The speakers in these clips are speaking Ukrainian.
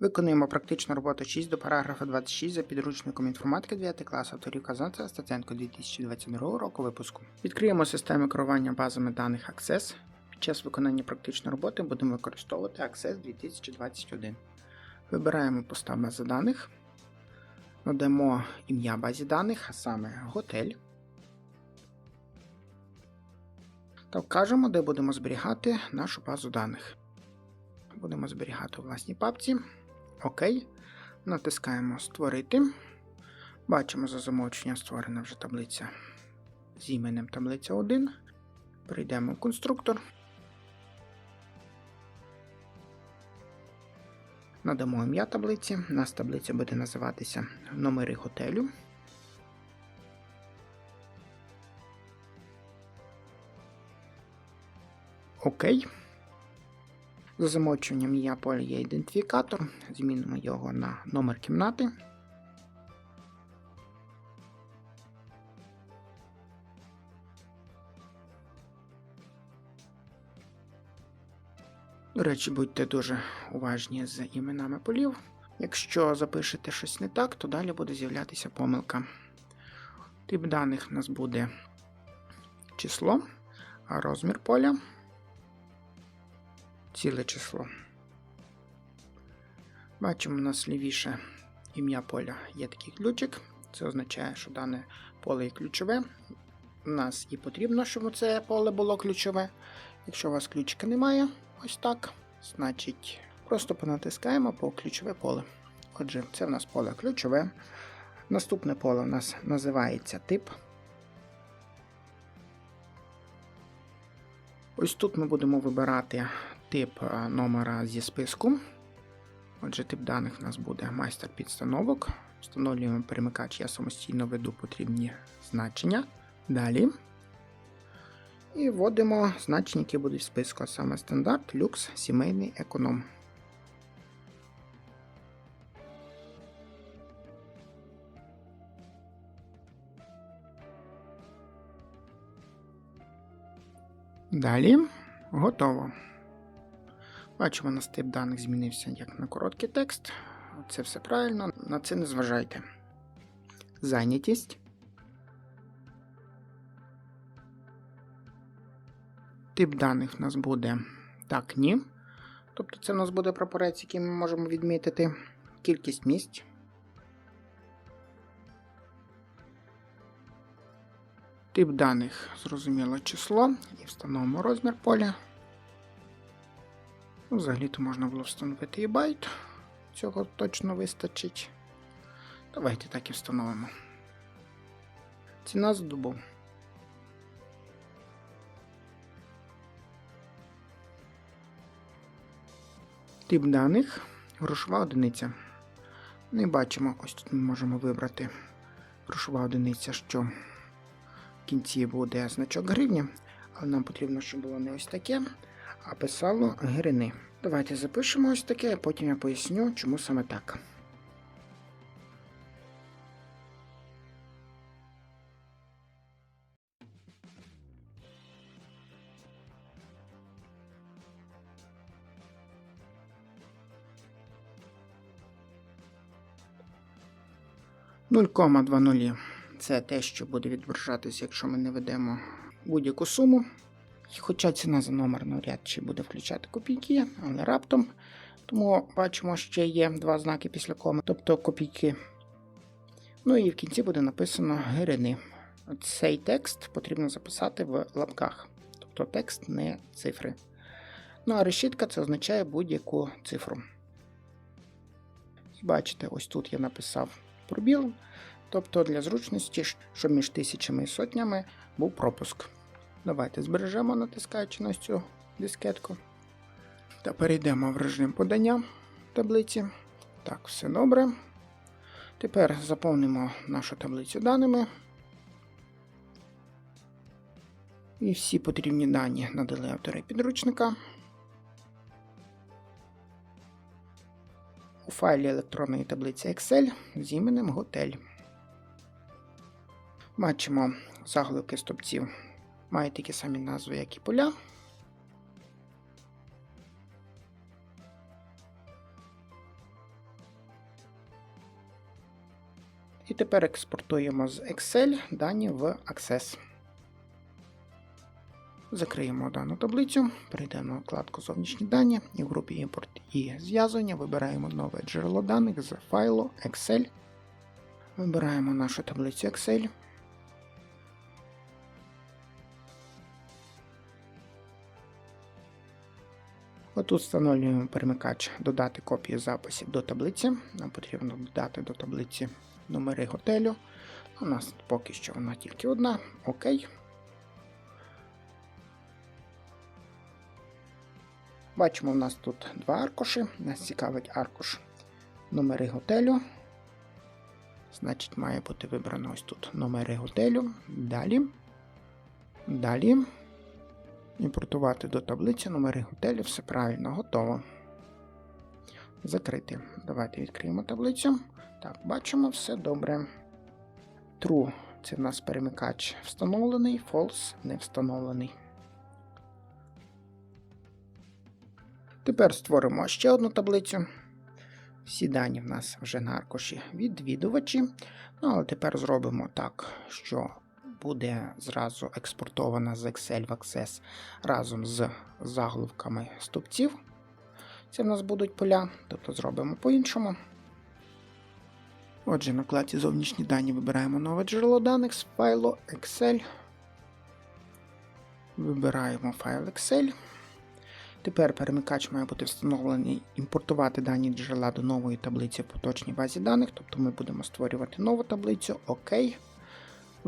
Виконуємо практичну роботу 6 до параграфа 26 за підручником інформатики 9 класу авторів Казанця Стаценко 2022 року випуску. Відкриємо систему керування базами даних Access. Під час виконання практичної роботи будемо використовувати Access 2021. Вибираємо постав бази даних, надамо ім'я базі даних, а саме готель. Та вкажемо, де будемо зберігати нашу базу даних. Будемо зберігати у власній папці. ОК. Натискаємо Створити. Бачимо за замовченням створена вже таблиця з іменем таблиця 1. Перейдемо в конструктор. Надамо ім'я таблиці. У нас таблиця буде називатися Номери готелю. Окей. За замовчуванням я поля є ідентифікатор. Змінимо його на номер кімнати. До речі, будьте дуже уважні з іменами полів. Якщо запишете щось не так, то далі буде з'являтися помилка. Тип даних у нас буде число, розмір поля ціле число. Бачимо, у нас лівіше ім'я поля є такий ключик. Це означає, що дане поле є ключове. У нас і потрібно, щоб це поле було ключове. Якщо у вас ключика немає, ось так, значить просто понатискаємо по ключове поле. Отже, це в нас поле ключове. Наступне поле у нас називається тип. Ось тут ми будемо вибирати тип е, номера зі списку. Отже, тип даних у нас буде майстер підстановок. Встановлюємо перемикач, я самостійно веду потрібні значення. Далі. І вводимо значення, які будуть в списку, а саме стандарт, люкс, сімейний, економ. Далі готово. Бачимо, у нас тип даних змінився як на короткий текст. Це все правильно, на це не зважайте. Зайнятість. Тип даних у нас буде так, ні. Тобто це у нас буде прапорець, який ми можемо відмітити. Кількість місць. Тип даних, зрозуміло число і встановимо розмір поля. Ну, Взагалі-то можна було встановити і байт. Цього точно вистачить. Давайте так і встановимо. Ціна за добу. Тип даних, грошова одиниця. Не бачимо, ось тут ми можемо вибрати грошова одиниця, що кінці буде значок гривні, але нам потрібно, щоб було не ось таке, а писало гривни. Давайте запишемо ось таке, а потім я поясню, чому саме так. Нуль кома два нулі. Це те, що буде відображатися, якщо ми не ведемо будь-яку суму. Хоча ціна за номер навряд чи буде включати копійки, але раптом. Тому бачимо, ще є два знаки після коми, тобто копійки. Ну і в кінці буде написано гирини. Цей текст потрібно записати в лапках, тобто текст не цифри. Ну а решітка це означає будь-яку цифру. Бачите, ось тут я написав пробіл, тобто для зручності, щоб між тисячами і сотнями був пропуск. Давайте збережемо, натискаючи на цю дискетку. Та перейдемо в режим подання таблиці. Так, все добре. Тепер заповнимо нашу таблицю даними. І всі потрібні дані надали автори підручника. У файлі електронної таблиці Excel з іменем Готель. Бачимо заглибки стопців мають такі самі назви, як і поля. І тепер експортуємо з Excel дані в Access. Закриємо дану таблицю, перейдемо на вкладку Зовнішні дані і в групі імпорт і зв'язування вибираємо нове джерело даних з файлу Excel. Вибираємо нашу таблицю Excel. Отут встановлюємо перемикач додати копії записів до таблиці. Нам потрібно додати до таблиці номери готелю. У нас поки що вона тільки одна. Окей. Бачимо, у нас тут два аркуші. Нас цікавить аркуш номери готелю. Значить, має бути вибрано ось тут номери готелю. Далі. Далі. Імпортувати до таблиці номери готелю. Все правильно, готово. Закрити. Давайте відкриємо таблицю. Так, бачимо, все добре. True це в нас перемикач встановлений, false не встановлений. Тепер створимо ще одну таблицю. Всі дані в нас вже на аркуші відвідувачі. Ну, але тепер зробимо так, що буде зразу експортована з Excel в Access разом з заголовками стовпців. Це в нас будуть поля, тобто зробимо по-іншому. Отже, на вкладці зовнішні дані вибираємо нове джерело даних з файлу Excel. Вибираємо файл Excel. Тепер перемикач має бути встановлений імпортувати дані джерела до нової таблиці в поточній базі даних, тобто ми будемо створювати нову таблицю. ОК.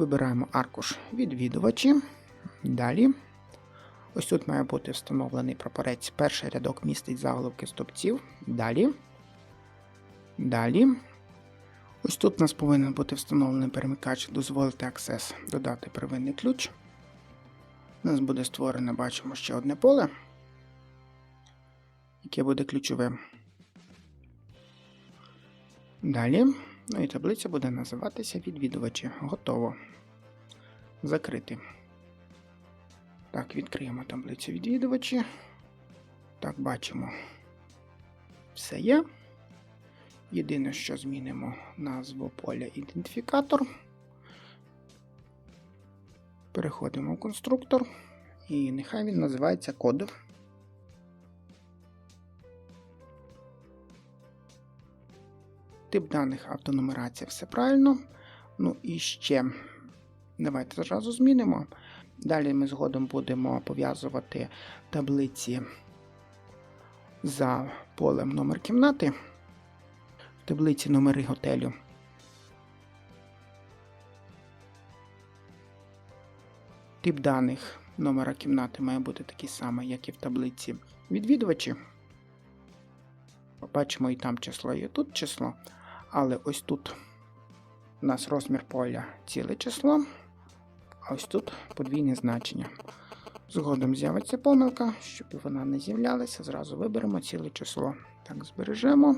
Вибираємо аркуш відвідувачі. Далі. Ось тут має бути встановлений прапорець. Перший рядок містить заголовки стопців. Далі. Далі. Ось тут у нас повинен бути встановлений перемикач дозволити Access додати первинний ключ. У нас буде створено, бачимо, ще одне поле яке буде ключовим. Далі, ну і таблиця буде називатися відвідувачі. Готово. Закрити. Так, відкриємо таблицю відвідувачі. Так, бачимо. Все є. Єдине, що змінимо назву поля ідентифікатор. Переходимо в конструктор. І нехай він називається код. Тип даних автонумерація, все правильно. Ну і ще давайте зразу змінимо. Далі ми згодом будемо пов'язувати таблиці за полем номер кімнати. В таблиці номери готелю. Тип даних номера кімнати має бути такий самий, як і в таблиці відвідувачі. Бачимо і там число, і тут число. Але ось тут у нас розмір поля ціле число, а ось тут подвійне значення. Згодом з'явиться помилка, щоб вона не з'являлася, зразу виберемо ціле число. Так, збережемо.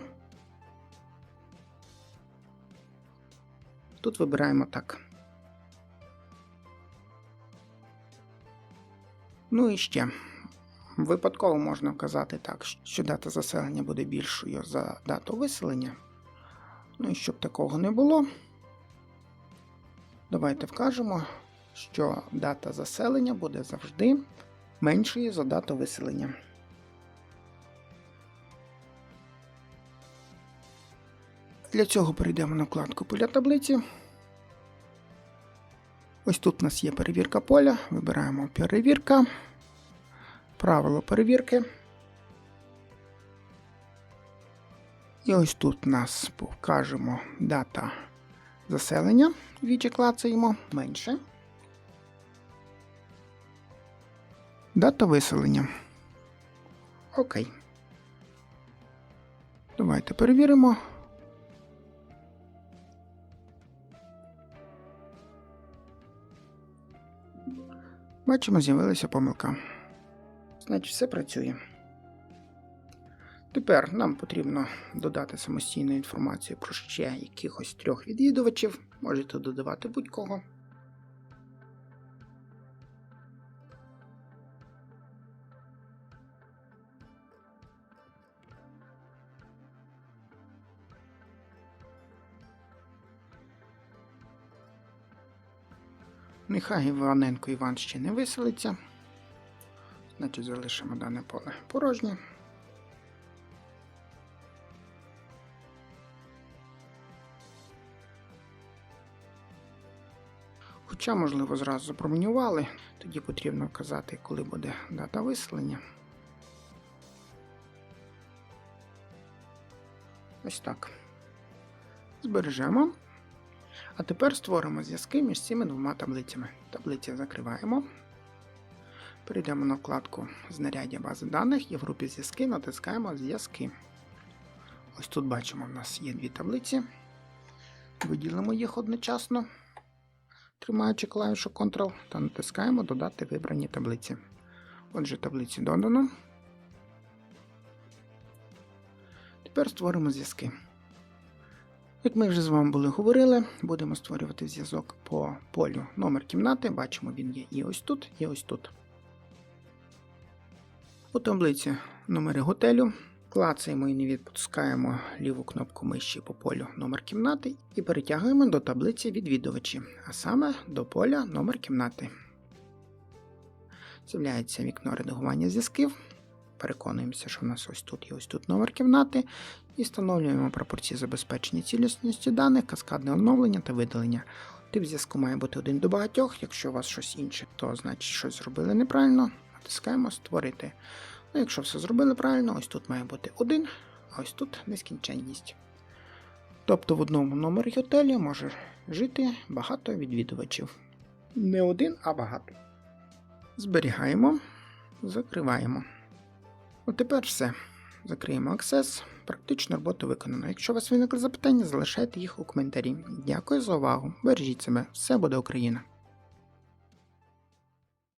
Тут вибираємо так. Ну і ще. Випадково можна вказати так, що дата заселення буде більшою за дату виселення. Ну і щоб такого не було, давайте вкажемо, що дата заселення буде завжди меншою за дату виселення. Для цього перейдемо на вкладку поля таблиці. Ось тут у нас є перевірка поля. Вибираємо перевірка, правило перевірки. І ось тут нас покажемо дата заселення. Вічі клацаємо менше. Дата виселення. Окей. Давайте перевіримо. Бачимо, з'явилася помилка. Значить, все працює. Тепер нам потрібно додати самостійну інформацію про ще якихось трьох відвідувачів. Можете додавати будь-кого. Нехай Іваненко Іван ще не виселиться. Значить, залишимо дане поле порожнє. Хоча, можливо, зразу забронювали, тоді потрібно вказати, коли буде дата виселення. Ось так. Збережемо. А тепер створимо зв'язки між цими двома таблицями. Таблиці закриваємо. Перейдемо на вкладку Знаряддя бази даних і в групі зв'язки натискаємо Зв'язки. Ось тут бачимо, в нас є дві таблиці. Виділимо їх одночасно, тримаючи клавішу Ctrl та натискаємо Додати вибрані таблиці. Отже, таблиці додано. Тепер створимо зв'язки. Як ми вже з вами були говорили, будемо створювати зв'язок по полю номер кімнати. Бачимо, він є і ось тут, і ось тут. У таблиці номери готелю. Клацаємо і не відпускаємо ліву кнопку миші по полю номер кімнати і перетягуємо до таблиці відвідувачі, а саме до поля номер кімнати. З'являється вікно редагування зв'язків. Переконуємося, що в нас ось тут і ось тут номер кімнати. І встановлюємо пропорції забезпечення цілісності даних, каскадне оновлення та видалення. Тип зв'язку має бути один до багатьох. Якщо у вас щось інше, то значить щось зробили неправильно. Натискаємо Створити. Ну, якщо все зробили правильно, ось тут має бути один, а ось тут нескінченність. Тобто в одному номері готелі може жити багато відвідувачів. Не один, а багато. Зберігаємо, закриваємо. От тепер все. Закриємо Access. Практично робота виконана. Якщо у вас виникли запитання, залишайте їх у коментарі. Дякую за увагу. Бережіть себе, все буде Україна!